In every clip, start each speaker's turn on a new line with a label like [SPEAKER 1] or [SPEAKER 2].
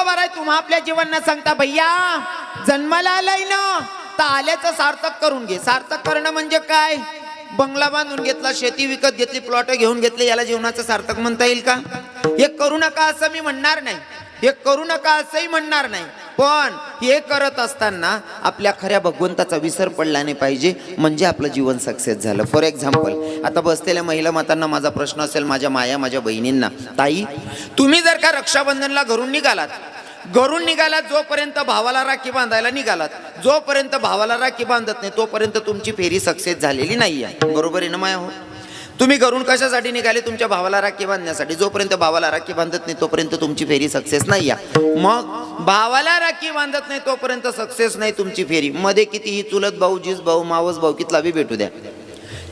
[SPEAKER 1] तुकोबार आहे तुम्हा आपल्या जीवनात सांगता भैया जन्माला आलाय ना तर आल्याचं सार्थक करून घे. सार्थक करणं म्हणजे काय? बंगला बांधून घेतला शेती विकत घेतली प्लॉट घेऊन घेतले याला जीवनाचं सार्थक म्हणता येईल का? हे करू नका असं मी म्हणणार नाही. हे करू नका असंही म्हणणार नाही. पण हे करत असताना आपल्या खऱ्या भगवंताचा विसर पडला नाही पाहिजे म्हणजे आपलं जीवन सक्सेस झालं. फॉर एक्झाम्पल आता बसलेल्या महिला मातांना माझा प्रश्न असेल माझ्या माया माझ्या बहिणींना. ताई तुम्ही जर का रक्षाबंधनला घरून निघालात घरून निघालात जोपर्यंत भावाला राखी बांधायला निघालात जोपर्यंत भावाला राखी बांधत नाही तोपर्यंत तुमची फेरी सक्सेस झालेली नाही आहे बरोबर आहे ना माया हो? तुम्ही घरून कशासाठी निघाले? तुमच्या भावाला राखी बांधण्यासाठी. जोपर्यंत भावाला राखी बांधत नाही तोपर्यंत तुमची फेरी सक्सेस नाही या मग भावाला राखी बांधत नाही तोपर्यंत सक्सेस नाही तुमची फेरी. मध्ये कितीही चुलत भाऊ जीस भाऊ मावस भाऊ कितला बी भेटू द्या.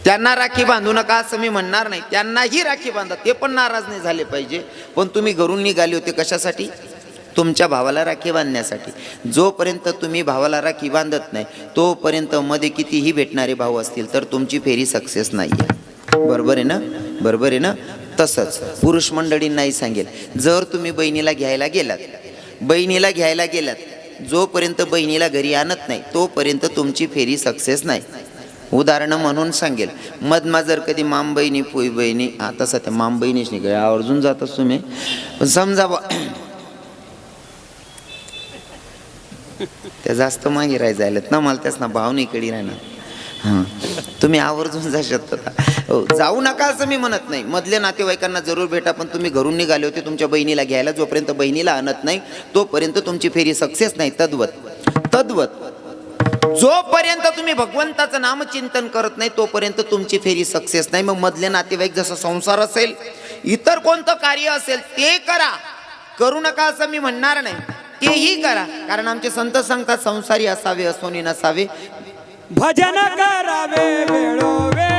[SPEAKER 1] त्यांना राखी बांधू नका असं मी म्हणणार नाही. त्यांनाही राखी बांधा ते पण नाराज नाही झाले पाहिजे. पण तुम्ही घरून निघाले होते कशासाठी? तुमच्या भावाला राखी बांधण्यासाठी. जोपर्यंत तुम्ही भावाला राखी बांधत नाही तोपर्यंत मध्ये कितीही भेटणारे भाऊ असतील तर तुमची फेरी सक्सेस नाही आहे बरोबर आहे ना? बरोबर आहे ना? तसंच. पुरुष मंडळींनाही सांगेल. जर तुम्ही बहिणीला घ्यायला गेलात बहिणीला घ्यायला गेलात जोपर्यंत बहिणीला घरी आणत नाही तोपर्यंत तुमची फेरी सक्सेस नाही. उदाहरणं म्हणून सांगेल. मधमा जर कधी माम बहिणी पुई बहिणी आता सध्या माम बहिणीच नाही आवर्जून आवर्जून जातच तुम्ही. पण समजा बा त्या जास्त मागे राहायला जायलात ना मला त्याच ना भाव नाही कडी राहणार. तुम्ही आवर्जून जा शकता. हो, जाऊ नका असं मी म्हणत नाही. मधल्या नातेवाईकांना जरूर भेटा पण तुम्ही घरून निघाले होते तुमच्या बहिणीला घ्यायला जोपर्यंत बहिणीला आणत नाही तोपर्यंत तुमची फेरी सक्सेस नाही. तद्वत. तद्वत. जोपर्यंत तुम्ही भगवंताचं नामचिंतन करत नाही तोपर्यंत तुमची फेरी सक्सेस नाही. मग मधले नातेवाईक जसं संसार असेल इतर कोणतं कार्य असेल ते करा. करू नका असं मी म्हणणार नाही. तेही करा. कारण आमचे संत सांगतात संसारी असावे असोनी नसावे.
[SPEAKER 2] भजन करावे वेळोवेळा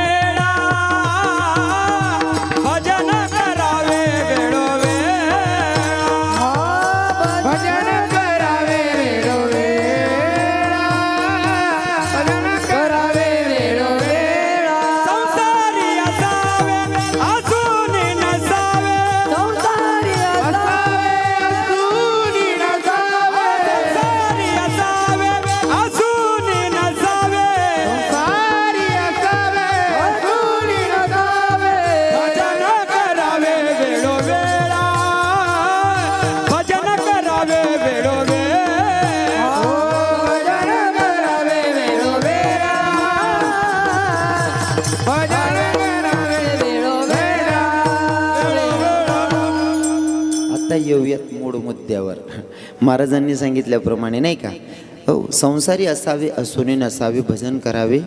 [SPEAKER 1] येऊयात मूळ मुद्द्यावर. महाराजांनी सांगितल्याप्रमाणे नाही का? हो संसारी असावे असुनी नसावे भजन करावे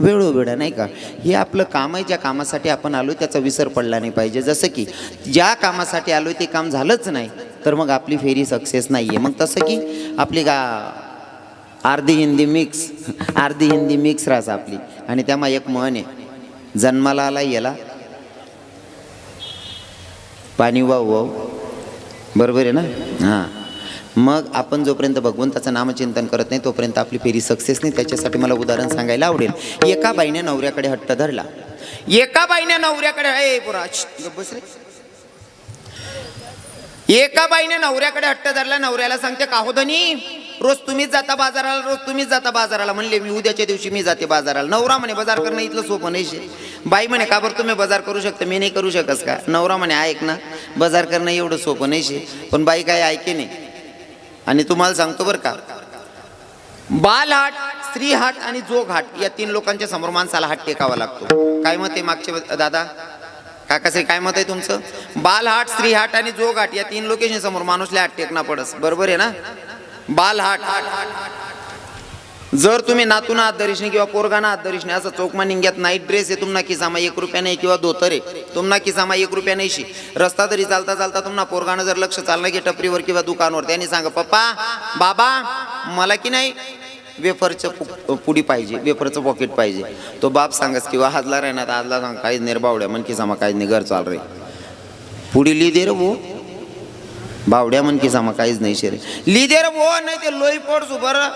[SPEAKER 1] वेळोवेळा नाही का? हे आपलं काम आहे ज्या कामासाठी आपण आलो त्याचा विसर पडला नाही पाहिजे. जसं की ज्या कामासाठी आलो ते काम झालंच नाही तर मग आपली फेरी सक्सेस नाही आहे मग तसं की आपली गा अर्धी हिंदी मिक्स अर्धी हिंदी मिक्स राहस आपली. आणि त्यामा एक म्हण आहे जन्माला आला याला. पाणी वाव वाव बरोबर आहे ना? हां. मग आपण जोपर्यंत भगवंताचं नामचिंतन करत नाही तोपर्यंत आपली फेरी सक्सेस नाही. त्याच्यासाठी मला उदाहरण सांगायला आवडेल. एका बाईने नवऱ्याकडे हट्ट धरला. एका बाईने नवऱ्याकडे आहे बस रे. एका बाईने नवऱ्याकडे हट्ट धरला. नवऱ्याला सांगते काहोधनी रोज तुम्हीच जाता बाजाराला रोज तुम्हीच जाता बाजाराला. म्हणले मी उद्याच्या दिवशी मी जाते बाजाराला. नवरा म्हणे बाजार करणं इथलं सोपं नाही शे. बाई म्हणे का बरं तुम्ही बाजार करू शकता? मी नाही करू शकस का? नवरा म्हणे ऐक ना बाजार करणं एवढं सोपं नाही शे पण बाई काय ऐके नाही. आणि तुम्हाला सांगतो बरं का बालहाट स्त्रीहाट आणि जोघाट या तीन लोकांच्या समोर माणसाला हात टेकावा लागतो. काय मत आहे मागचे दादा? काकाश्री काय मत आहे तुमचं? बालहाट स्त्रीहाट आणि जोघाट या तीन लोकेशन समोर माणूसला हात टेकना पडस. बरोबर आहे ना? बालहाट जर तुम्ही नातून हात धरीशने किंवा पोरगाना हात धरीशने असं चौकमा निंग्यात नाईट ड्रेस आहे तुम्हाला किसामा एक रुपया नाही किंवा धोतर आहे तुम्हाला किसामा एक रुपया नाही शी. रस्ता तरी चालता चालता तुम्हाला पोरगानं जर लक्ष चाललं की टपरीवर किंवा दुकानवर त्यांनी सांगा पप्पा बाबा मला की नाही? वेफरचं पु- पुडी पाहिजे वेफरचं पॉकेट पाहिजे. तो बाप सांगस किंवा हाजला राहणार आजला सांग काहीच नाही बावड्या म्हण किसामा काहीच नाही घर चाल रे पुढी लिहि दे रे बावड्या म्हण जमा काहीच नाही शरीर लिदेर वो नाही ते लोई पोट बरं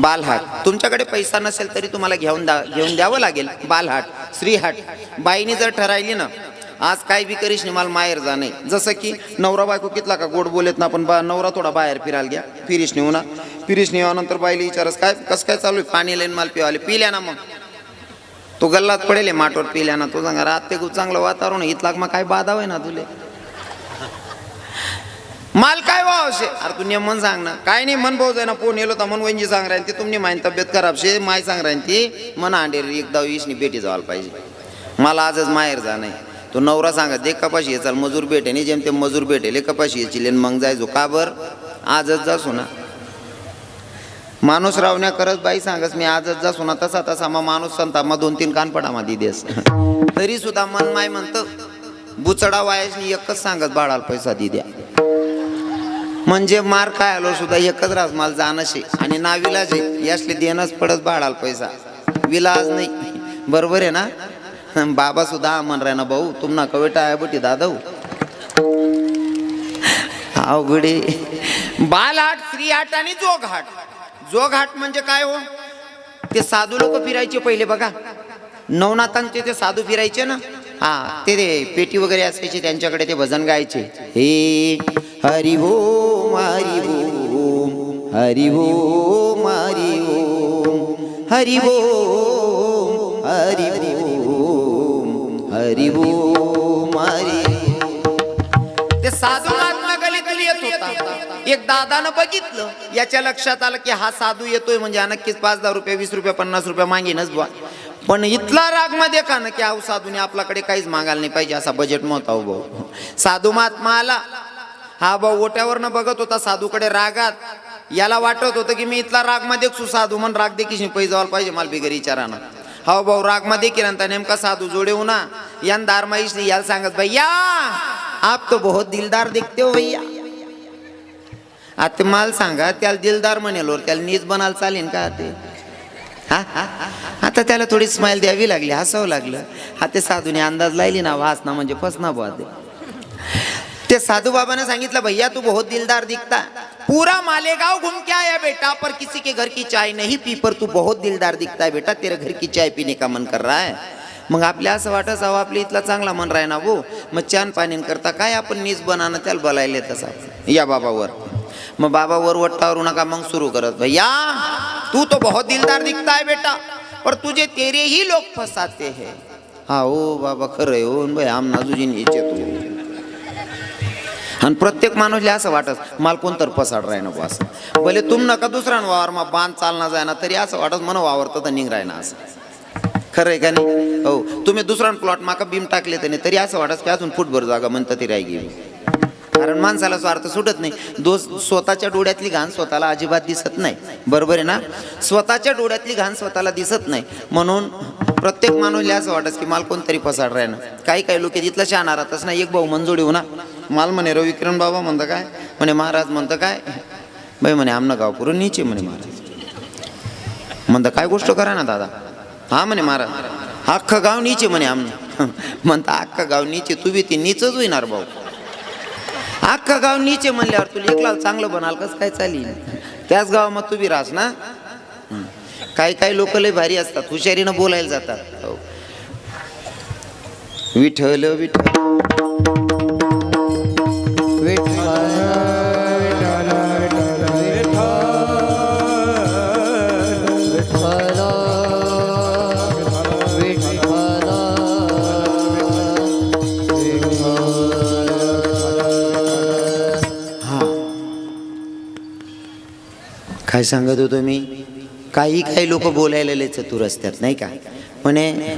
[SPEAKER 1] बालहाट. तुमच्याकडे पैसा नसेल तरी तुम्हाला घेऊन द्या घेऊन द्यावं लागेल. बालहाट. श्रीहाट. बाईने जर ठरायली ना आज काय बी करीश नाही मला माहेर जा नाही. जसं की नवरा बायको कितला का गोड बोलत ना पण बा नवरा थोडा बाहेर फिरायला घ्या. फिरीश नेऊ ना फिरीश नेवानंतर बाईला विचारस काय कसं काय चालू आहे? पाणी लाईन मला पिवाले. पिल्या ना मग. तो गल्लात पडेल माटवर पिल्या ना. तो सांगा रात ते खूप चांगलं वातावरण इथला मग काय बाधा आहे ना तुले. माल काय व्हावशे अरे तू नेमन सांग ना. काय नाही मन भाऊ ना फोन येलो तर मन वंजी सांग राहीन ती तुमनी माहिती तब्येत खराब शे माय सांग राहीन ती मन अंडेर एकदा वीसनी बेटी जावायला पाहिजे. मला आजच माहेर जा नाही. तो नवरा सांगा दे कपाशी ये चाल मजूर भेटे नाही जेम ते मजूर भेटेले कपाशी याची मग जायचो का बर? आजच जासो ना. माणूस रावण्या करत बाई सांगस मी आजच जासो ना तसा तसा मग माणूस संता मग दोन तीन कानपडा मा दिदेस. तरी सुद्धा मन माय म्हणतं बुचडा वायासनी एकच सांगत बाळाला पैसा दिद्या. म्हणजे मार काय आलो सुद्धा एकच रास माल जाणशे. आणि नाविलाज आहे यासले देणंच पडत बाळाल पैसा. विलाज नाही. बरोबर आहे ना? बाबा सुद्धा म्हण राय ना भाऊ. तुम्हाला कवेटा आहे बटी दादा अवघडे. बालहाट स्त्रीहाट आणि जोघाट जोघाट म्हणजे काय हो? ते साधू लोक फिरायचे पहिले बघा. नवनाथांचे ते साधू फिरायचे ना? हा ते ते पेटी वगैरे असायची त्यांच्याकडे ते भजन गायचे. हे हरि ओम मारी ओम हरि ओम हरि ओम हरि ओम हरी ओम हरी ओम हरि ते साधू येत होता. एक दादानं बघितलं याच्या लक्षात आलं की हा साधू येतोय म्हणजे नक्कीच पाच दहा रुपये वीस रुपये पन्नास रुपये मागेनच बुवा. पण इथला रागमध्ये का ना की अहो साधूने आपल्याकडे काहीच मागायला नाही पाहिजे असा बजेट मत हो भाऊ. साधू महात्मा आला. हा भाऊ ओट्यावरनं बघत होता साधूकडे रागात. याला वाटत होतं की मी इथला रागमध्ये सुसाधू म्हणून राग देखील पैसे जावायला पाहिजे मला बिगर विचारानं. हा हो भाऊ रागमध्ये केला नेमका साधू जोडे ना यान दारमाईश याला सांगत भैया आप तो बहुत दिलदार दिखते हो भैया. आता मला सांगा त्याला दिलदार म्हणेल त्याला नीच बनायला चालेल का ते? हा? आता त्याला थोडी स्माइल द्यावी लागली हसावं लागलं. हा ते साधूने अंदाज लायली ना वासना म्हणजे फसना बुवा ते. ते साधू बाबा ने सांगितलं भैया तू बहुत दिलदार दिखता. पूरा मालेगांव घूम के आया बेटा पर किसी के घर की चाय नहीं पी पर तू बहुत दिलदार दिखता है बेटा तेरे घर की चाय पीने का मन कर रहा है. मग आपल्या असं वाटत अहो आपली इथला चांगला मन राही ना भाऊ. मग छान पाणी करता काय आपण नीज बनाना त्याला बोलायले तसा या बाबावर. मग बाबा वरवट्टावरू नका मग सुरू करत भैया तू तो बहुत दिलदार दिखता है बेटा पर तुझे तेरे ही लोग फसाते हैं। हा ओ बाबा खरं हो भाई आम नाजूजी नीचे तू आणि प्रत्येक माणूसला असं वाटत मला कोणतर पसाड राही नको असं. भले तुम नका दुसरा वावर मग बांध चालना जायना तरी असं वाटत मन वावरतं तर निघ राहिना असं. खरं आहे का नाही? हो तुम्ही दुसरा प्लॉट माका बीम टाकले तर नाही तरी असं वाटत की अजून फुटभर जागा म्हणतं ती राही गेली. कारण माणसाला स्वार्थ सुटत नाही. दो स्वतःच्या डोळ्यातली घाण स्वतःला अजिबात दिसत नाही. बरोबर आहे ना? स्वतःच्या डोळ्यातली घाण स्वतःला दिसत नाही. म्हणून प्रत्येक माणूसला असं वाटत की माल कोणतरी पसाड ना काही काही लोक तिथलं शहाणा राहतच ना एक भाऊ मंजोडी होऊ ना? माल म्हणे रवी किरण बाबा म्हणतं काय? म्हणे महाराज म्हणतं काय? बाई म्हणे आमनं गाव पुरून नीचे म्हणे महाराज. म्हणतं काय गोष्ट करा ना दादा? हा म्हणे महाराज. अख्खं गाव नीचे म्हणे आमनं. म्हणतं अख्खं गाव नीचे तू बी ती नीचच होईनार भाऊ. अख्खा गाव नीचे म्हणल्यावर तुला एकला चांगलं बनाल कसं काय चालेल त्याच गावामध्ये तू बी राहस ना? काही काही लोक लय भारी असतात हुशारीनं बोलायला जातात. हो. विठल काय सांगत होतो मी? काही काही लोक बोलायला लय चतुर असतात नाही का? म्हणे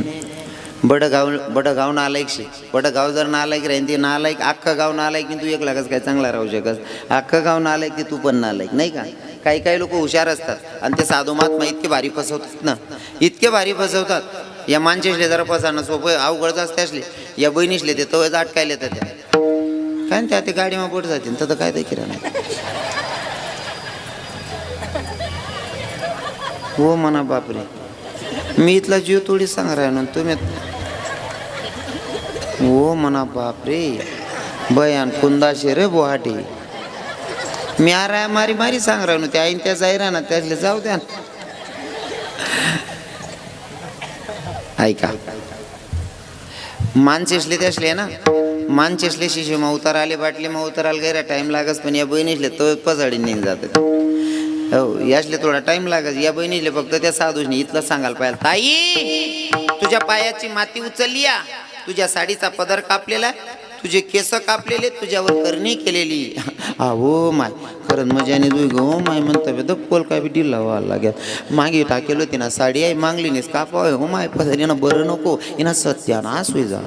[SPEAKER 1] बडगाव बडगाव नालायक शे. बडगाव जर नालायक राहीन ते नालायक अख्खं गाव नालायक की तू एक लागस काय चांगला राहू शकस. अख्खं गाव नालायक ते तू पण नालायक नाही का? काही काही लोक हुशार असतात आणि ते साधू महात्मा इतके भारी फसवतात ना. इतके भारी फसवतात. या माणसेसले जरा फसाणं सोपं अवघडच असते असले. या बहिणीसले ते तवच अटकायला येतात. त्या काय त्या ते गाडीमा पोट जातील तर काय ते किराणा. हो म्हणा बापरे. मी इथला जीव तोडी सांग राहिलो तुम्ही हो म्हणा बापरे. बयान कुंदाशे रे बोहाटी. मी आ राय मारी मारी सांग राहिनो त्या आईन त्या जाई ना त्यातले जाऊ द्या ऐका. मानचेसले त्यासले ना मानचेसले शिशे मग उतार आले बाटले मग उताराला गैरा टाइम लागस पण या बहिणीसले तो पसाडी निघ जातात. हो यासले थोडा टाइम लागत या बहिणीले फक्त त्या साधूने इथलं सांगायला पाहिजे ताई तुझ्या पायाची माती उचलली या. तुझ्या साडीचा पदर कापलेला आहे, तुझे केस कापलेले तुझ्यावर करणी केलेली. हा हो माय. खरंच मजाने दुई गो हो, माय. म्हणता बे काय बी डिल्ला व्हायला लागेल. मागे टाकेल होती ना साडी आई मागली नाहीस कापाव हो माय पदर येणं बरं नको. येणं सत्यानाश होई जा.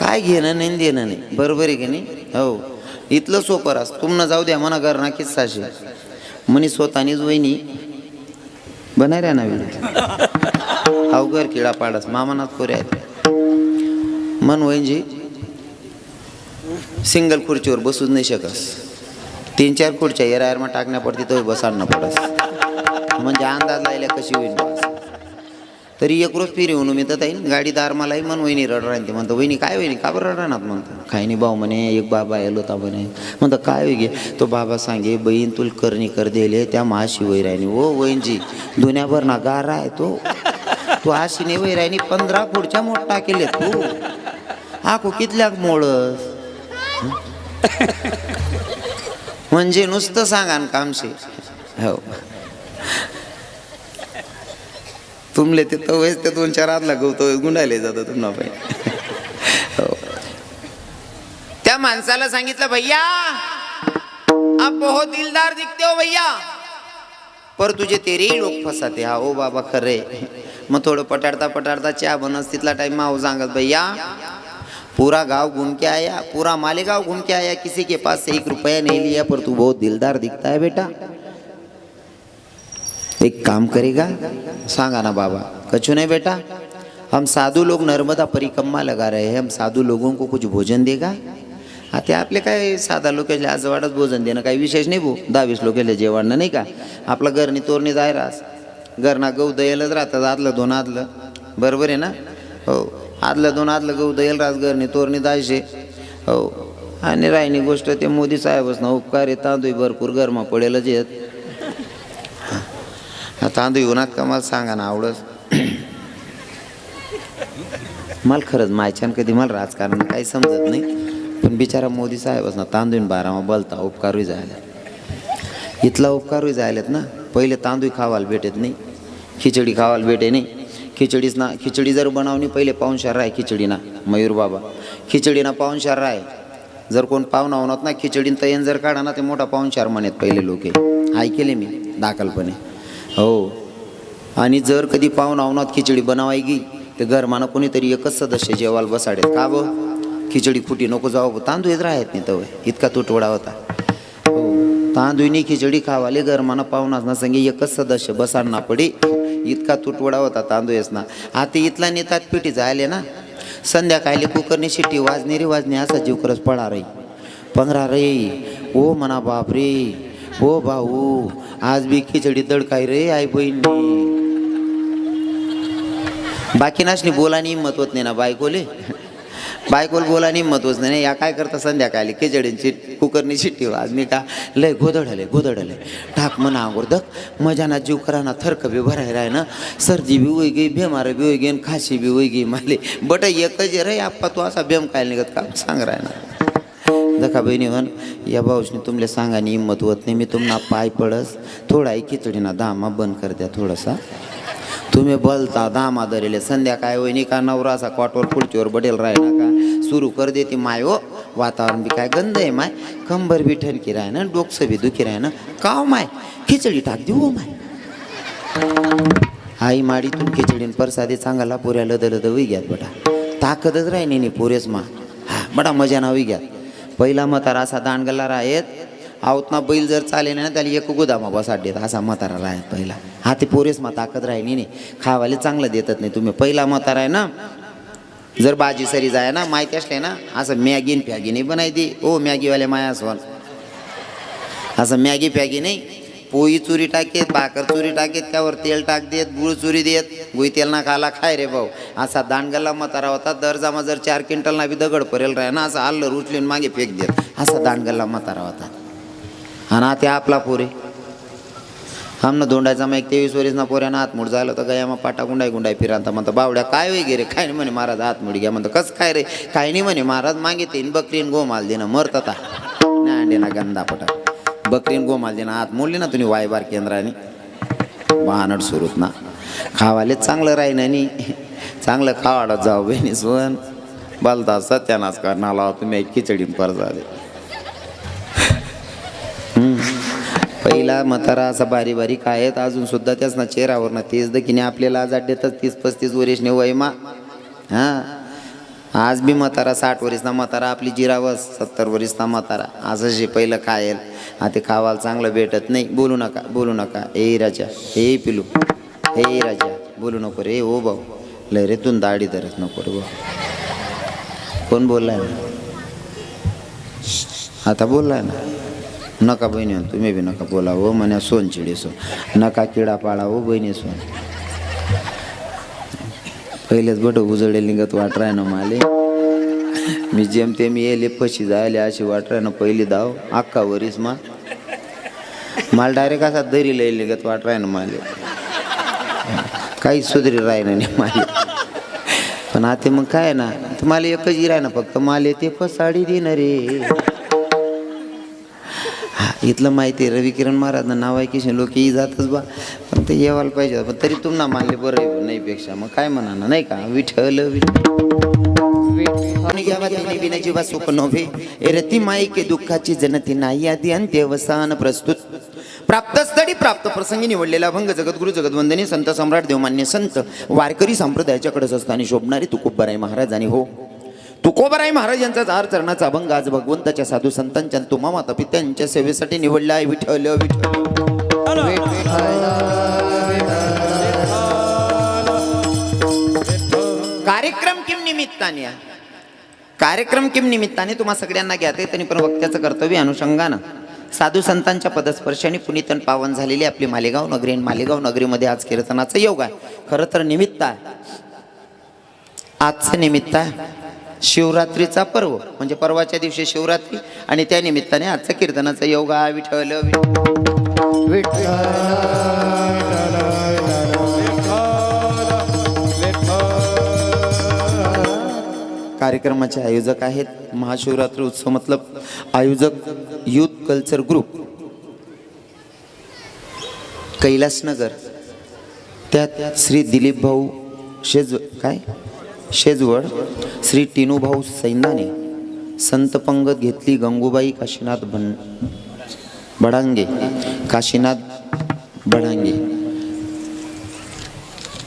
[SPEAKER 1] काय घेणं नाही देणं नाही. बरोबर आहे की नाही? हो. इथलं सोपर रास. तुमनं जाऊ द्या म्हणा घर ना किस्साशे म्हणे स्वतःनीच वहिनी बनायऱ्या नवीन अवघर किडा पाडस मामानात कोऱ्या मन वहिनजी सिंगल खुर्चीवर बसूच नाही शकस. तीन चार खुर्च्या येरायरमा टाकण्या पडते तो बसाडणं पडस. म्हणजे अंदाज लायला कशी होईल तरी एक रोज फिरी येऊन मी तर ताईन गाडी दार मलाही मन वहिनी रड ते म्हणतो वहिनी काय वहिनी? का बरं रडणार म्हणतो काही नाही भाऊ म्हणे एक बाबा आलो होता म्हणे. म्हणतो काय होई गे? तो बाबा सांगे बहीण तुल करणी कर दिले त्या माशी वैरायणी ओ वहिनजी दुन्याभर ना गारा आहे तो. तू आशीने वैरायणी पंधरा पुढच्या मोठ टाकेले तू. आखो कितल्याक मोळस म्हणजे नुसतं सांगा ना कामशी हो. तुमले ते तवेच ते दोन चार आतला गवतो गुंडायला जातं तुम्हाला पाहिजे हो. त्या माणसाला सांगितलं भैया आप बहुत दिलदार दिखते हो भैया पर तुझे तेरी लोक फसाते हा. ओ बाबा खरे. मग थोडं पटाडता पटाडता चहा बनस तिथला टाइम माऊ सांगत भैया पूरा गांव घूम के आया पूरा मालेगांव घूम के आया किसी के पास से एक रुपया नहीं लिया पर तू बहुत दिलदार दिखता है बेटा. एक काम करेगा? सांगा ना बाबा। कछु नहीं बेटा? हम साधु लोग नर्मदा परिक्रमा लगा रहे हैं। हम साधु लोगों को कुछ भोजन देगा? हा ते आपले काय साधा लोकांना आजवाडच भोजन देणं? काही विशेष नाही भाऊ दहावीस लोकांना जेवण नाही का? आपलं घरनी तोरणी जायरास घरना गहू दयलच राहतात. आदलं दोन आदलं. बरोबर आहे ना? हो. आदलं दोन आदलं गहू दयल रास घरनी तोरणी जायचे. हो. आणि राहिनी गोष्ट ते मोदी साहेबच ना उपकार आहे. तांदूळ भरपूर गरमा पडेलच येत तांदूळ येऊनात का मला सांगा ना आवडच मला खरंच मायच्यान कधी मला राजकारण काही समजत नाही पण बिचारा मोदी साहेबच ना तांदूळ बारामा बोलता उपकारही जायला इथला उपकारही जायलेत ना पहिले तांदूळ खावायला भेटत नाही खिचडी खावायला भेटे नाही. खिचडीच ना खिचडी जर बनवणी पहिले पाहुणशार राय खिचडीना मयूर बाबा. खिचडीना पाहुणशार राय. जर कोण पाहुणा होणार ना खिचडीन तयन जर काढा ना ते मोठा पाहुणशार म्हणत पहिले लोक. ऐकेले मी दाखलपणे. हो. आणि जर कधी पाहुणा अवनात खिचडी बनवाय गी तर घरमानं कोणीतरी एकच सदस्य जेवायला बसाडेल. का ब? खिचडी खुटी नको जाऊ तांदूळ येत राहत नाही तवय. इतका तुटवडा होता. हो. तांदूळनी खिचडी खावाले घरमानं पाहुणाच ना संगे एकच सदस्य बसाडना पडे इतका तुटवडा होता तांदूळच ना आता इथला नेतात पिठी जायले ना. संध्याकाळी कुकरनी शिट्टी वाजणे रे वाजणे असा जीव करत पडा रे. पंधरा रे. ओ म्हणा बाप रे. ओ भाऊ. आज बी खिचडी दडकाय रे आई बहिणी. बाकी नाशनी बोलानी हिंमत होत नाही ना बायकोले. बायकोल बोलानी हिंमत होत नाही. या काय करता संध्याकाळी? खिचडींची कुकरनी शिट्टी मी का? लय गोधडले गोधडले. टाक म्हणा अगोदक मजाना जीव कराना थरक बी भराय राय ना. सर्दी बी होई गई बेमार बी होई गे आणि खाशी बी होई गई. माले बट एकच रे आप्पा तू असा बेम काय निघत का? सांग राय ना. दखा बहिणी म्हण या भाऊशनी तुमले सांगानी हिंमत होत नाही मी तुम्हाला पाय पडस थोडा खिचडीना दामा बंद कर द्या थोडासा. तुम्ही बलता दामा धरले संध्याकाळ वहिनी का नवरा असा कॉटवर खुर्चीवर बडेल राहिला का सुरू कर देते माय हो वातावरण बी काय गंध आहे माय. कंबर बी ठणकी राय ना डोकसं बी दुखी राय ना काव माय खिचडी टाक देऊ हो माय. आई माडीतून खिचडीन परसादी चांगला पुऱ्या लद लद घ्यात बटा. ताकदच राही नाही पोरेस मा. हा बडा मजा ना उई घ्यात पहिला म्हातारा असा दांडगल्ला राहत आवतना बैल जर चाले ना त्याला एक गोदामा बसाट देत असा म्हातारा राहत पहिला. हा ते पोरेस मा ताकद राहिली नाही. खावाले चांगलं देतात नाही. तुम्ही पहिला म्हातारा आहे ना जर बाजी सरी जाय ना माहिती असले ना असं मॅगीन फॅगी नाही बनायती ओ मॅगीवाले माया सोन असं मॅगी फॅगी नाही. पोळी चुरी टाकेत भाकर चुरी टाकेत त्यावर तेल टाक देत गुळ चुरी देत. गुई तेल ना खाला खाय रे भाऊ. असा दांडगल्ला म्हातारा होता दर्जामा जर चार क्विंटल ना बी दगड परेल राह ना असं आल्लं उचलून मागे फेक देत. असा दांडगल्ला म्हातारा होता. आणि ते आपला पोरे. आमनं धोंडायचा मग एक तेवीस वरीस ना पोऱ्यानं हातमुड झालं तर गया मग पाटा गुंडाय गुंडाय फिरांता म्हणतो बावड्या काय वगैरे काय नाही म्हणे महाराज हातमुड घ्या. म्हणतो कसं काय रे? काय नाही म्हणे महाराज मागे तीन बकरीन गोमाल देणं मरत आता नाही अंडे ना गंदा पटा बकरीन गोमाल देणं हात मोडली ना तुम्ही वायबार केंद्राने. वाहनट सुरूत ना. खावाले चांगलं राहीन आणि चांगलं खावाडत जाऊ बहिणी सोन. बलता सत्यानाच करणाला तुम्ही एक खिचडी पर झाले. पहिला म्हातारा असा बारी काय आहेत अजून सुद्धा त्याच ना चेहऱ्यावर ना तेच दखीने आपल्याला आज देतात तीस पस्तीस वर्ष ने हां? आज बी म्हातारा साठ वरीस म्हातारा आपली जिरावस सत्तर वरीसना म्हातारा. असं जे पहिलं खायल हा ते खावाला चांगलं भेटत नाही. बोलू नका बोलू नका. ए राजा हे पिलू हे राजा बोलू नको रे. ओ भाऊ लय रे तू दाढी धरत नको रे भाऊ. कोण बोललाय ना? आता बोललाय ना? नका बहिणी तुम्ही बी नका बोला हो. म्हण्या सोन चिडी सोन. नका किडा पाळा हो, बहिणी सोन. पहिलेच बट उजळे लिंगत वाटराय ना माले. मी जेमतेम येले पशी जायले अशी वाटरानं ना पहिली धाव अख्खा वरीस मा. मला डायरेक्ट असा दरी लय गत वाटराय ना माले. काहीच सुधरी राहिलं नाही माले. पण आता मग काय ना तुम्हाला एकच इराय ना फक्त माले ते फसाडी देणार रे हा, इथलं माहिती आहे रवी किरण महाराज नाव आहे की लोक ही जातच बा. पण ते येवायला पाहिजे पण तरी तुम्हाला मानले बरं नाही पेक्षा. मग काय म्हणा ना नाही का? विठ्ठल सुख नव्हे. एरती माईके दुःखाची जनती नाही आधी अंत्यवसान प्रस्तुत. प्राप्त स्थळी प्राप्त प्रसंगी निवडलेला भंग जगद्गुरु जगदवंदनी संत सम्राट देवमान्य संत वारकरी संप्रदायाच्याकडेच असताना शोभणारे तुकोबराय महाराज आणि हो. तुकोबराय महाराज यांचा चार चरणाचा अभंग आज भगवंताच्या साधू संतांच्या तुम्हा माता पित्यांच्या सेवेसाठी निवडला आहे. विठ्ठल विठ्ठल. कार्यक्रम किम निमित्ताने? कार्यक्रम किम निमित्ताने तुम्हा सगळ्यांना घ्या ते त्यांनी पण वक्त्याचं कर्तव्य अनुषंगानं. साधू संतांच्या पदस्पर्शाने पुनीतन पावन झालेली आपली मालेगाव नगरी आणि मालेगाव नगरीमध्ये आज कीर्तनाचं योग आहे. खरं तर निमित्त आहे. आजचं निमित्त आहे. शिवरात्रीचा पर्व म्हणजे परवाच्या दिवशी शिवरात्री आणि त्या निमित्ताने आजचं कीर्तनाचं योग आहे. विठ्ठल विठ्ठल. कार्यक्रमाचे आयोजक आहेत. महाशिवरात्री उत्सव मतलब आयोजक युथ कल्चर ग्रुप. कैलासनगर त्यात श्री दिलीप भाऊ शेज काय? शेजवड. श्री टिनूभाऊ सैंदाने संत पंगत घेतली गंगूबाई काशीनाथ भं बडांगे काशीनाथ बडांगे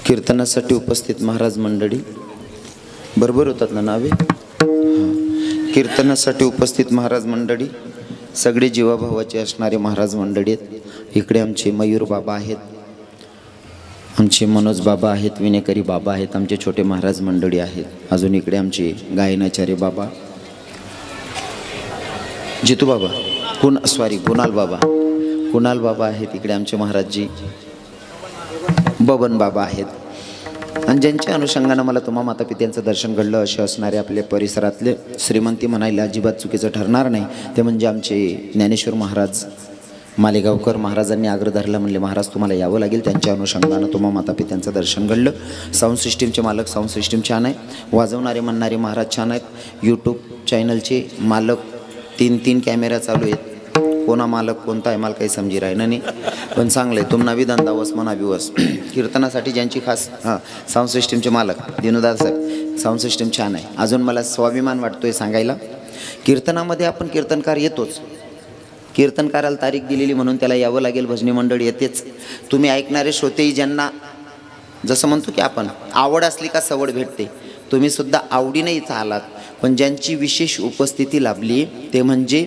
[SPEAKER 1] कीर्तनासाठी उपस्थित महाराज मंडळी. बरोबर होतात ना नावे? कीर्तनासाठी उपस्थित महाराज मंडळी सगळे जीवाभावाचे असणारे महाराज मंडळी आहेत. इकडे आमचे मयूर बाबा आहेत. आमचे मनोज बाबा आहेत विनेकरी बाबा आहेत आमचे छोटे महाराज मंडळी आहेत. अजून इकडे आमचे गायनाचार्य बाबा. जितू बाबा कुण सॉरी कुणाल बाबा. कुणाल बाबा आहेत इकडे आमचे महाराजजी. बबन बाबा आहेत. आणि ज्यांच्या अनुषंगानं मला तुम्हा माता पित्यांचं दर्शन घडलं असे असणारे आपल्या परिसरातले श्रीमंती म्हणायला अजिबात चुकीचं ठरणार नाही. ते म्हणजे आमचे ज्ञानेश्वर महाराज मालेगावकर महाराजांनी आग्रह धरला म्हणले महाराज तुम्हाला यावं लागेल त्यांच्या अनुषंगानं तुम्हा माता पित्यांचं दर्शन घडलं. साऊंड सिस्टीमचे मालक साऊंड सिस्टीम छान आहे वाजवणारे म्हणणारे महाराज छान आहेत. यूट्यूब चॅनलचे मालक तीन तीन कॅमेरा चालू आहेत. कोणा मालक कोणता आहे मला काही समजी राहिलं नाही. पण चांगलं आहे तुम्हाला विधान दावस म्हणा विवस वस कीर्तनासाठी ज्यांची खास हां साऊंड सिस्टीमचे मालक दिनोदार साहेब साऊंड सिस्टीम छान आहे. अजून मला स्वाभिमान वाटतोय सांगायला कीर्तनामध्ये आपण कीर्तनकार येतोच. कीर्तनकाराला तारीख दिलेली म्हणून त्याला यावं लागेल भजनी मंडळ येतेच. तुम्ही ऐकणारे श्रोतेही ज्यांना जसं म्हणतो की आपण आवड असली का सवड भेटते तुम्ही सुद्धा आवडीने इथं आलात. पण ज्यांची विशेष उपस्थिती लाभली ते म्हणजे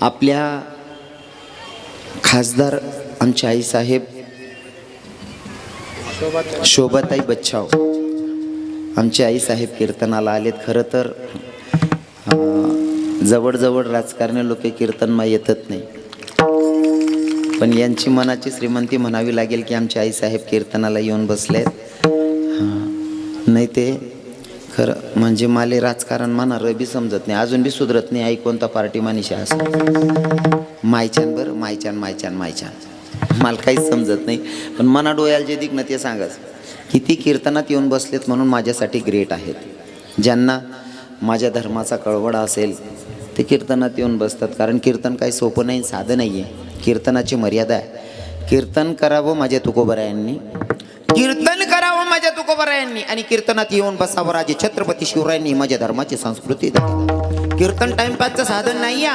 [SPEAKER 1] आपल्या खासदार आमचे आईसाहेब शोभाताई बच्छाव. आमचे आईसाहेब कीर्तनाला आलेत. खरं तर जवळजवळ राजकारणी लोक कीर्तनमा येतच नाही. पण यांची मनाची श्रीमंती म्हणावी लागेल की आमचे आईसाहेब कीर्तनाला येऊन बसलेत. हां नाही ते खरं म्हणजे माले राजकारण म्हणा रबी समजत नाही अजून बी सुधरत नाही आई कोणता पार्टी मानिशा असं. मायच्यान बरं मायच्यान मायच्यान मायच्यान. मला काहीच समजत नाही. पण मना डोळ्याला जे दिग ना ते सांगाच किती कीर्तनात येऊन बसलेत म्हणून माझ्यासाठी ग्रेट आहेत. ज्यांना माझ्या धर्माचा कळवडा असेल ते कीर्तनात येऊन बसतात. कारण कीर्तन काही सोपं नाही साधं नाही आहे कीर्तनाची मर्यादा आहे. कीर्तन करावं माझ्या तुकोबरायांनी. कीर्तन करावं माझ्या तुकोबरायांनी आणि कीर्तनात येऊन बसावं राजे छत्रपती शिवरायांनी माझ्या धर्माची संस्कृती दाखवली. कीर्तन टाइमपासचं साधन नाही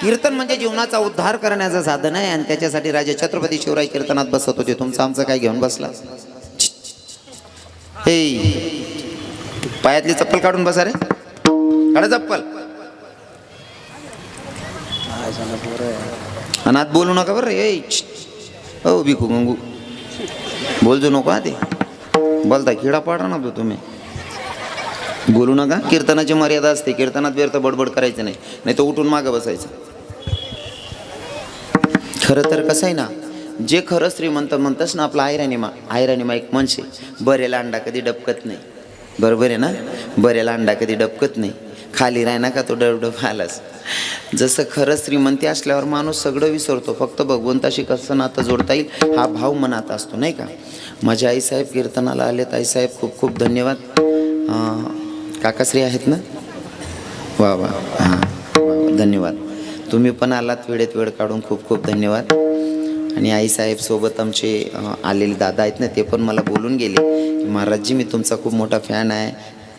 [SPEAKER 1] कीर्तन म्हणजे जीवनाचा उद्धार करण्याचं साधन आहे आणि त्याच्यासाठी राजे छत्रपती शिवराय कीर्तनात बसत होते. तुमचं आमचं काय घेऊन बसला? हे. पायातली चप्पल काढून बसा रे. काढा चप्पल. अनाथ बोलू नका बरं ए हो भिकू गंगू. बोलजो नको हा ते. बोलता किडा पाडा ना तो तुम्ही. बोलू नका. कीर्तनाची मर्यादा असते. कीर्तनात व्यर्थ बडबड करायचं नाही. नाही तर उठून मागं बसायचं. खरं तर कसं आहे ना जे खरं श्रीमंत म्हणतस ना आपला आयरानिमा आयरानिमा एक मनशे. बरेला अंडा कधी डबकत नाही. बरोबर आहे ना? बरेला अंडा कधी डबकत नाही. खाली राय ना का तो डबडब आलास. जसं खरं श्रीमंती असल्यावर माणूस सगळं विसरतो. फक्त भगवंताशी कसं नातं जोडता येईल हा भाव मनात असतो नाही का? माझे आईसाहेब कीर्तनाला आलेत. आईसाहेब खूप खूप धन्यवाद. काकाश्री आहेत ना? वा वा. हां वा धन्यवाद. तुम्ही पण आलात वेळेत वेळ काढून खूप खूप धन्यवाद. आणि आईसाहेब सोबत आमचे आलेले दादा आहेत ना ते पण मला बोलून गेले. की महाराजजी मी तुमचा खूप मोठा फॅन आहे.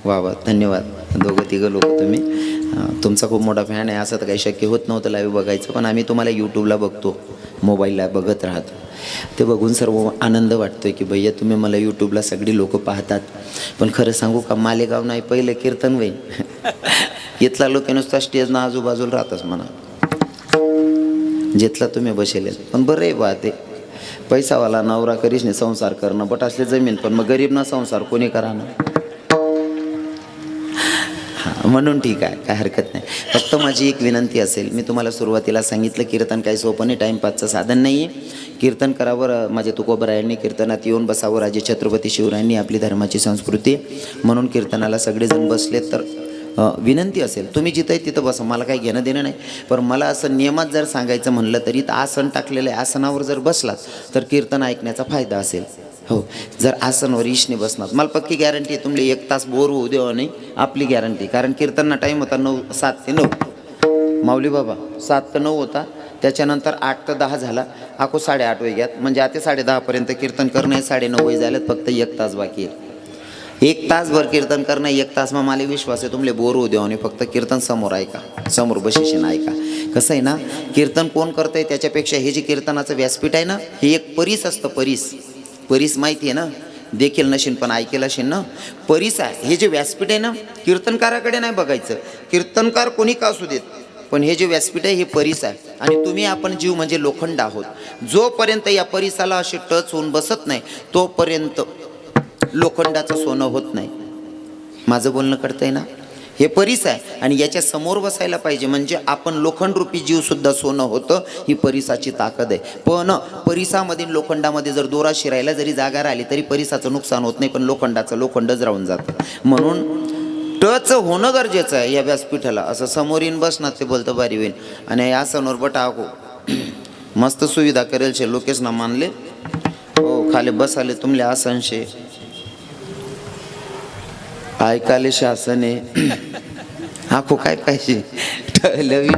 [SPEAKER 1] वा वा. धन्यवाद. दोघं तिघं लोक तुम्ही. तुमचा खूप मोठा फॅन आहे. असं तर काही शक्य होत नव्हतं लाईव्ह बघायचं पण आम्ही तुम्हाला यूट्यूबला बघतो. मोबाईलला बघत राहतो. ते बघून सर्व आनंद वाटतोय की भैया तुम्ही मला यूट्यूबला सगळी लोक पाहतात. पण खरं सांगू का मालेगाव नाही पहिलं कीर्तन वेन इथला लोक नुसता स्टेजनं आजूबाजूला राहतच म्हणा. जिथला तुम्ही बसेल पण बरं आहे बा ते. पैसावाला नवरा करीसने संसार करणं. बट असले जमीन पण मग गरीब ना संसार कोणी करा ना. म्हणून ठीक आहे काय हरकत नाही. फक्त माझी एक विनंती असेल मी तुम्हाला सुरुवातीला सांगितलं कीर्तन काही सोपं नाही टाईमपासचं साधन नाही आहे कीर्तन करावं माझे तुकोबरायांनी कीर्तनात येऊन बसावं राजे छत्रपती शिवरायांनी आपली धर्माची संस्कृती. म्हणून कीर्तनाला सगळेजण बसले तर विनंती असेल तुम्ही जिथं आहे तिथं बसा मला काही घेणं देणं नाही. पण मला असं नियमात जर सांगायचं म्हणलं तरी आसन टाकलेलं आहे आसनावर जर बसलात तर कीर्तन ऐकण्याचा फायदा असेल. हो. जर आसनवर ईशने बसणार. मला पक्की गॅरंटी आहे तुमले एक तास बोर होऊ देवा नाही आपली गॅरंटी कारण कीर्तनना टाईम होता नऊ सात ते नऊ. माऊली बाबा सात ते नऊ होता. त्याच्यानंतर आठ ते दहा झाला. आखो साडेआठ वैग्यात म्हणजे आता साडेदहापर्यंत कीर्तन करणं साडे नऊ वय झालेत फक्त एक तास बाकी आहे. एक तासभर कीर्तन करणं एक तास मग मला विश्वास आहे तुमले बोर होऊ देऊ नाही. फक्त कीर्तन समोर ऐका. समोर बशीशी ऐका. कसं आहे ना कीर्तन कोण करतंय त्याच्यापेक्षा हे जे कीर्तनाचं व्यासपीठ आहे ना हे एक परीस असतं परीस. परीस माहिती आहे ना? देखील नशीन पण ऐकेल असेल ना? परीस आहे. हे जे व्यासपीठ आहे ना कीर्तनकाराकडे नाही बघायचं. कीर्तनकार कोणी का असू देत? पण हे जे व्यासपीठ आहे हे परीस आहे. आणि तुम्ही आपण जीव म्हणजे लोखंड आहोत. जोपर्यंत या परिसाला असे टच होऊन बसत नाही तोपर्यंत लोखंडाचं सोनं होत नाही. माझं बोलणं कळतंय ना? हे परीस आहे. आणि याच्या समोर बसायला पाहिजे. म्हणजे आपण लोखंडरूपी जीवसुद्धा सोनं होतं ही परिसाची ताकद आहे. पण परिसामधील लोखंडामध्ये जर दोरा शिरायला जरी जागा राहिली तरी परिसाचं नुकसान होत नाही पण लोखंडाचं लोखंडच राहून जातं. म्हणून टच होणं गरजेचं आहे या व्यासपीठाला. असं समोर येईन बसणार ते बोलतं बारी होईन आणि या आसनवर बटाको मस्त सुविधा करेल शे. लोकेश ना मानले? हो खाली बसाले तुमले आसनशे ऐकाले शासने आखो काय पाहिजे?
[SPEAKER 3] लवी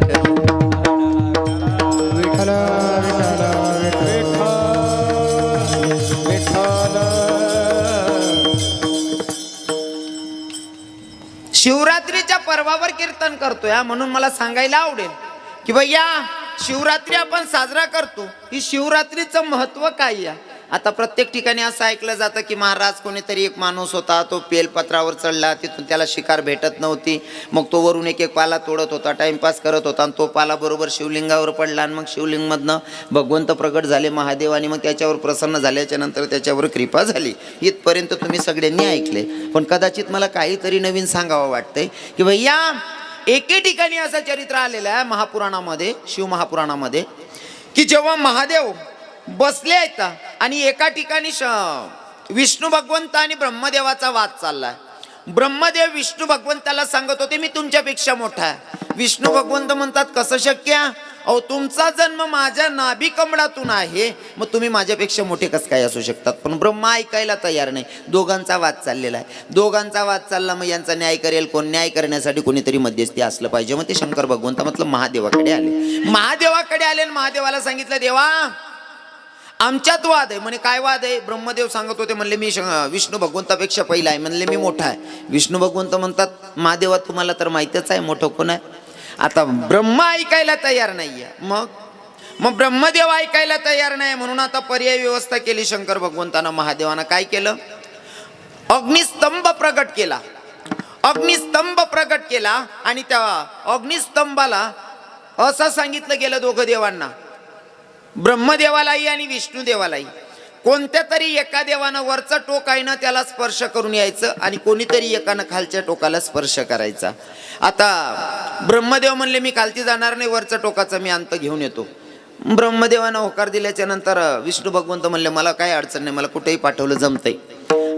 [SPEAKER 1] शिवरात्रीच्या पर्वावर कीर्तन करतोय म्हणून मला सांगायला आवडेल की भैया शिवरात्री आपण साजरा करतो. ही शिवरात्रीचं महत्त्व काय आहे? आता प्रत्येक ठिकाणी असं ऐकलं जातं की महाराज कोणीतरी एक माणूस होता तो पेलपत्रावर चढला तिथून त्याला शिकार भेटत नव्हती. मग तो वरून एक एक पाला तोडत होता टाइमपास करत होता आणि तो पाला बरोबर शिवलिंगावर पडला आणि मग शिवलिंगमधनं भगवंत प्रगट झाले महादेव आणि मग त्याच्यावर प्रसन्न झाल्याच्यानंतर त्याच्यावर कृपा झाली. इथपर्यंत तुम्ही सगळ्यांनी ऐकले. पण कदाचित मला काहीतरी नवीन सांगावं वाटतंय की भैया एके ठिकाणी असं चरित्र आलेलं आहे महापुराणामध्ये शिवमहापुराणामध्ये की जेव्हा महादेव बसले आहेत आणि एका ठिकाणी विष्णू भगवंत आणि ब्रह्मदेवाचा वाद चाललाय. ब्रह्मदेव विष्णू भगवंताला सांगत होते मी तुमच्यापेक्षा मोठा आहे. विष्णू भगवंत म्हणतात कसं शक्य अहो तुमचा जन्म माझ्या नाभी कमळातून आहे. मग तुम्ही माझ्यापेक्षा मोठे कस काय असू शकतात? पण ब्रह्मा ऐकायला तयार नाही. दोघांचा वाद चाललेला आहे. दोघांचा वाद चालला मग यांचा न्याय करेल. कोण न्याय करण्यासाठी कोणीतरी मध्यस्थी असलं पाहिजे. मग ते शंकर भगवंत म्हटलं महादेवाकडे आले. महादेवाकडे आले आणि महादेवाला सांगितलं देवा आमच्यात वाद आहे. म्हणे काय वाद आहे? ब्रह्मदेव सांगत होते म्हणले मी श- विष्णू भगवंतापेक्षा पहिला आहे. म्हणले मी मोठा आहे. विष्णू भगवंत म्हणतात महादेवा तुम्हाला तर माहितच आहे मोठं कोण आहे? आता ब्रह्म ऐकायला तयार नाही आहे मग? मग ब्रह्मदेव ऐकायला तयार नाही म्हणून आता पर्याय व्यवस्था केली शंकर भगवंतानं महादेवानं. काय केलं? अग्निस्तंभ प्रगट केला. अग्निस्तंभ प्रगट केला आणि त्या अग्निस्तंभाला असं सांगितलं गेलं दोघं देवांना. ब्रह्मदेवालाही आणि विष्णुदेवालाही. कोणत्या तरी एका देवानं वरचा टोक आहे ना त्याला स्पर्श करून यायचं आणि कोणीतरी एकानं खालच्या टोकाला स्पर्श करायचा. आता ब्रह्मदेव म्हणले मी खालती जाणार नाही वरच्या टोकाचा मी अंत घेऊन येतो. ब्रह्मदेवानं होकार दिल्याच्या नंतर विष्णू भगवंत म्हणले मला काय अडचण नाही मला कुठेही पाठवलं जमतंय.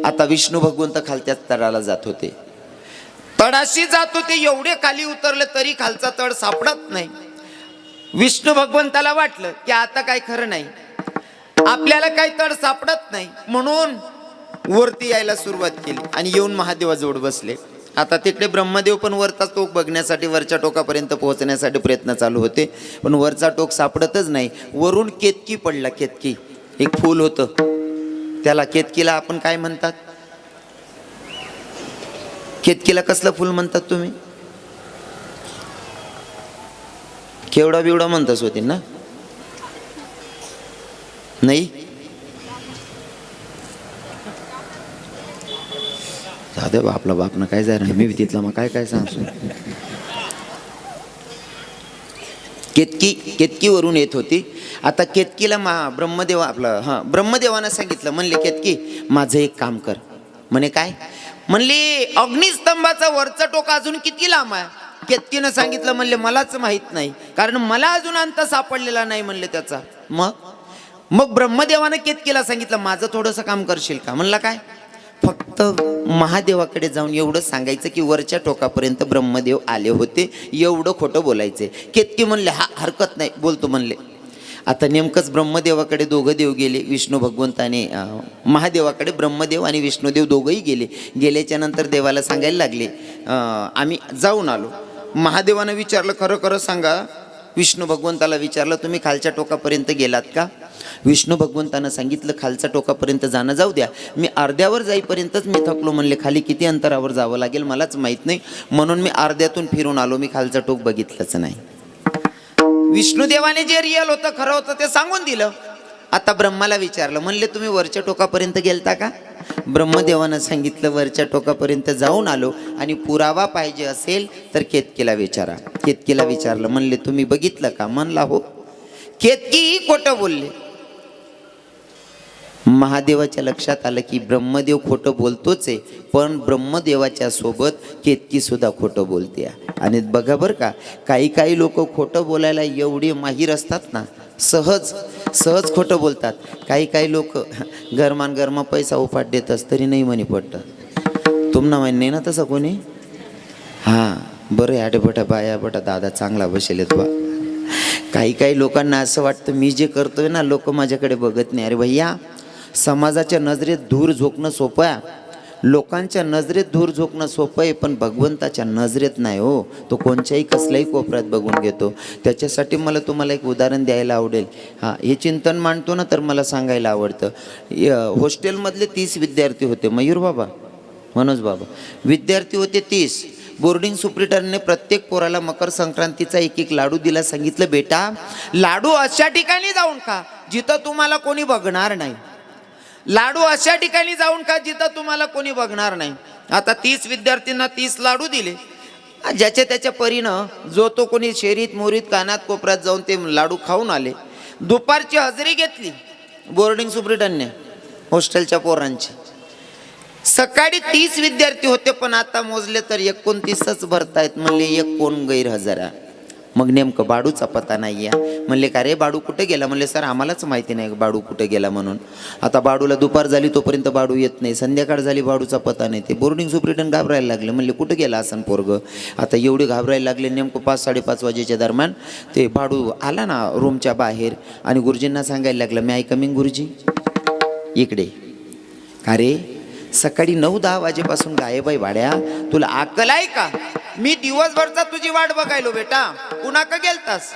[SPEAKER 1] आता विष्णू भगवंत खालच्या तळाला जात होते. तडाशी जात होते एवढे खाली उतरले तरी खालचा तळ सापडत नाही. विष्णू भगवंताला वाटलं की आता काय खरं नाही. आपल्याला काही तड सापडत नाही. म्हणून वरती यायला सुरुवात केली आणि येऊन महादेवाजवळ बसले. आता तिकडे ब्रह्मदेव पण वरचा टोक बघण्यासाठी वरच्या टोकापर्यंत पोहोचण्यासाठी प्रयत्न चालू होते. पण वरचा टोक सापडतच नाही. वरून केतकी पडला केतकी. एक फूल होतं. त्याला केतकीला आपण काय म्हणतात? केतकीला कसलं फूल म्हणतात तुम्ही? केवडा बिवडा म्हणतस होती ना? नाही? जाऊ बापला बापनं काय जाय मी तिथला मग काय काय सांगतो? केतकी केतकीवरून येत होती. आता केतकीला मा ब्रह्मदेव आपलं हां ब्रह्मदेवानं सांगितलं. म्हणले केतकी माझं एक काम कर. म्हणे काय? म्हणले अग्निस्तंभाचा वरचा टोका अजून किती लांब आहे? केतकीनं सांगितलं म्हणले मलाच माहीत नाही. कारण मला अजून अंत सापडलेला नाही म्हणले त्याचा. मग? मग ब्रह्मदेवानं केतकीला सांगितलं माझं थोडंसं काम करशील का? म्हणला काय? फक्त महादेवाकडे जाऊन एवढं सांगायचं की वरच्या टोकापर्यंत ब्रह्मदेव आले होते एवढं खोटं बोलायचे. केतकी म्हणले हा हरकत नाही. बोलतो म्हणले. आता नेमकंच ब्रह्मदेवाकडे दोघं देव गेले विष्णू भगवंत आणि महादेवाकडे ब्रह्मदेव आणि विष्णुदेव दोघंही गेले. गेल्याच्यानंतर देवाला सांगायला लागले आम्ही जाऊन आलो. महादेवानं विचारलं खरं खरं सांगा. विष्णू भगवंताला विचारलं तुम्ही खालच्या टोकापर्यंत गेलात का? विष्णू भगवंतानं सांगितलं खालच्या टोकापर्यंत जाणं जाऊ द्या. मी अर्ध्यावर जाईपर्यंतच मी थकलो म्हणले खाली किती अंतरावर जावं लागेल मलाच माहीत नाही. म्हणून मी अर्ध्यातून फिरून आलो. मी खालचं टोक बघितलंच नाही. विष्णुदेवाने जे रिअल होतं खरं होतं ते सांगून दिलं. आता ब्रह्माला विचारलं म्हणले तुम्ही वरच्या टोकापर्यंत गेलता का? ब्रह्मदेवानं सांगितलं वरच्या टोकापर्यंत जाऊन आलो आणि पुरावा पाहिजे असेल तर केतकीला विचारा. केतकीला विचारलं म्हणले तुम्ही बघितलं का? म्हणला हो. केतकीही खोटं बोलले. महादेवाच्या लक्षात आलं की ब्रह्मदेव खोटं बोलतोच आहे पण ब्रह्मदेवाच्या सोबत केतकी सुद्धा खोटं बोलते. आणि बघा बरं का काही काही लोक खोटं बोलायला एवढे माहीर असतात ना सहज सहज खोटं बोलतात. काही काही लोक गरमान गरमा पैसा उपाट देतात तरी नाही म्हणे पडतं तुम्हाला म्हणणे ना तसं कोणी? हां बरं आहे आटे बटा बाया बटा दादा चांगला बसेलेत बा. काही काही लोकांना असं वाटतं मी जे करतोय ना लोक माझ्याकडे बघत नाही. अरे भैया समाजाच्या नजरेत धूर झोकणं सोपं आहे. लोकांच्या नजरेत धूर झोकणं सोपं आहे पण भगवंताच्या नजरेत नाही हो. तो कोणत्याही कसल्याही कोपऱ्यात बघून घेतो. त्याच्यासाठी मला तुम्हाला एक उदाहरण द्यायला आवडेल. हां हे चिंतन मांडतो ना तर मला सांगायला आवडतं. य- हॉस्टेलमधले तीस विद्यार्थी होते. मयूर बाबा? मनोज बाबा? विद्यार्थी होते तीस. बोर्डिंग सुप्रिटरने प्रत्येक पोराला मकर संक्रांतीचा एक एक लाडू दिला. सांगितलं बेटा लाडू अशा ठिकाणी जाऊन खा जिथं तुम्हाला कोणी बघणार नाही. लाडू अशा ठिकाणी जाऊन का जिथं तुम्हाला कोणी बघणार नाही. आता तीस विद्यार्थ्यांना तीस लाडू दिले. ज्याच्या त्याच्या परीनं जो तो कोणी शेरीत मोरीत कानात कोपऱ्यात जाऊन ते लाडू खाऊन आले. दुपारची हजेरी घेतली बोर्डिंग सुप्रिटनने हॉस्टेलच्या पोरांची. सकाळी तीस विद्यार्थी होते पण आता मोजले तर एकोणतीसच भरतायत म्हणले एक कोण गैरहजर आहे. मग नेमकं बाडूचा पत्ता नाही आहे म्हणले का रे बाडू कुठे गेला? म्हणले सर आम्हालाच माहिती नाही बाडू कुठे गेला म्हणून. आता बाडूला दुपार झाली तोपर्यंत बाडू येत नाही. संध्याकाळ झाली बाडूचा पत्ता नाही. ते बोर्डिंग सुप्रिटेंड घाबरायला लागले. म्हणले कुठे गेला असं पोरग? आता एवढे घाबरायला लागले नेमकं पाच साडेपाच वाजेच्या दरम्यान ते बाडू आला ना रूमच्या बाहेर आणि गुरुजींना सांगायला लागलं मी आय कमिंग गुरुजी इकडे. का रे? सकाळी नऊ दहा वाजेपासून गायब आहे वाड्या तुला अकल आहे का? मी दिवसभरचा तुझी वाट बघायलो बेटा. कुणा का गेलतास?